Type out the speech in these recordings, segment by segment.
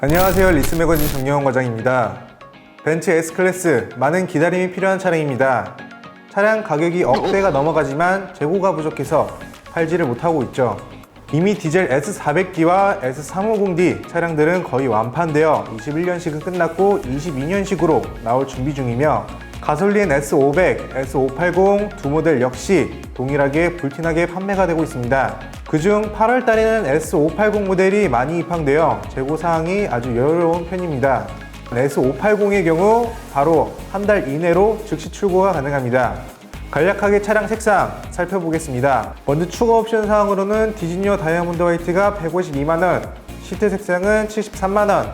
안녕하세요. 리스 매거진 정영원 과장입니다. 벤츠 S클래스 많은 기다림이 필요한 차량입니다. 차량 가격이 억대가 넘어가지만 재고가 부족해서 팔지를 못하고 있죠. 이미 디젤 S400D와 S350D 차량들은 거의 완판되어 21년식은 끝났고 22년식으로 나올 준비 중이며 가솔린 S500, S580 두 모델 역시 동일하게 불티나게 판매가 되고 있습니다. 그중 8월 달에는 S580 모델이 많이 입항되어 재고 사항이 아주 여유로운 편입니다. S580의 경우 바로 한 달 이내로 즉시 출고가 가능합니다. 간략하게 차량 색상 살펴보겠습니다. 먼저 추가 옵션 사항으로는 디즈니어 다이아몬드 화이트가 152만원, 시트 색상은 73만원,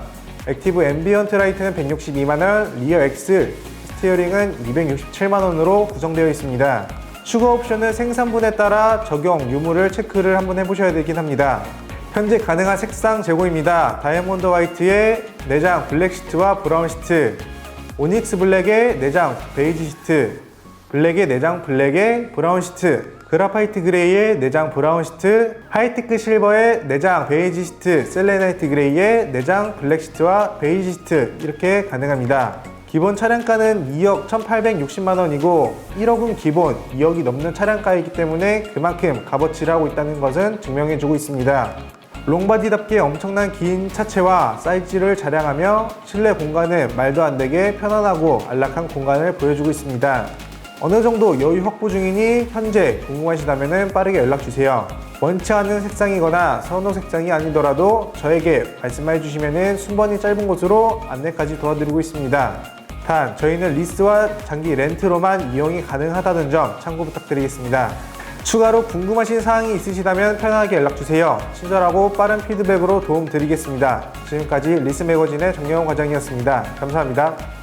액티브 앰비언트 라이트는 162만원, 리어 X, 스티어링은 267만원으로 구성되어 있습니다. 추가 옵션은 생산분에 따라 적용 유무를 체크를 한번 해보셔야 되긴 합니다. 현재 가능한 색상 제고입니다. 다이아몬드 화이트의 내장 블랙 시트와 브라운 시트, 오닉스 블랙의 내장 베이지 시트, 블랙의 내장 블랙의 브라운 시트, 그라파이트 그레이의 내장 브라운 시트, 하이테크 실버의 내장 베이지 시트, 셀레나이트 그레이의 내장 블랙 시트와 베이지 시트 이렇게 가능합니다. 기본 차량가는 2억 1,860만 원이고 1억은 기본, 2억이 넘는 차량가이기 때문에 그만큼 값어치를 하고 있다는 것은 증명해주고 있습니다. 롱바디답게 엄청난 긴 차체와 사이즈를 자랑하며 실내 공간은 말도 안 되게 편안하고 안락한 공간을 보여주고 있습니다. 어느 정도 여유 확보 중이니 현재 궁금하시다면 빠르게 연락 주세요. 원치 않은 색상이거나 선호 색상이 아니더라도 저에게 말씀해 주시면 순번이 짧은 곳으로 안내까지 도와드리고 있습니다. 단 저희는 리스와 장기 렌트로만 이용이 가능하다는 점 참고 부탁드리겠습니다. 추가로 궁금하신 사항이 있으시다면 편하게 연락 주세요. 친절하고 빠른 피드백으로 도움 드리겠습니다. 지금까지 리스 매거진의 정영원 과장이었습니다. 감사합니다.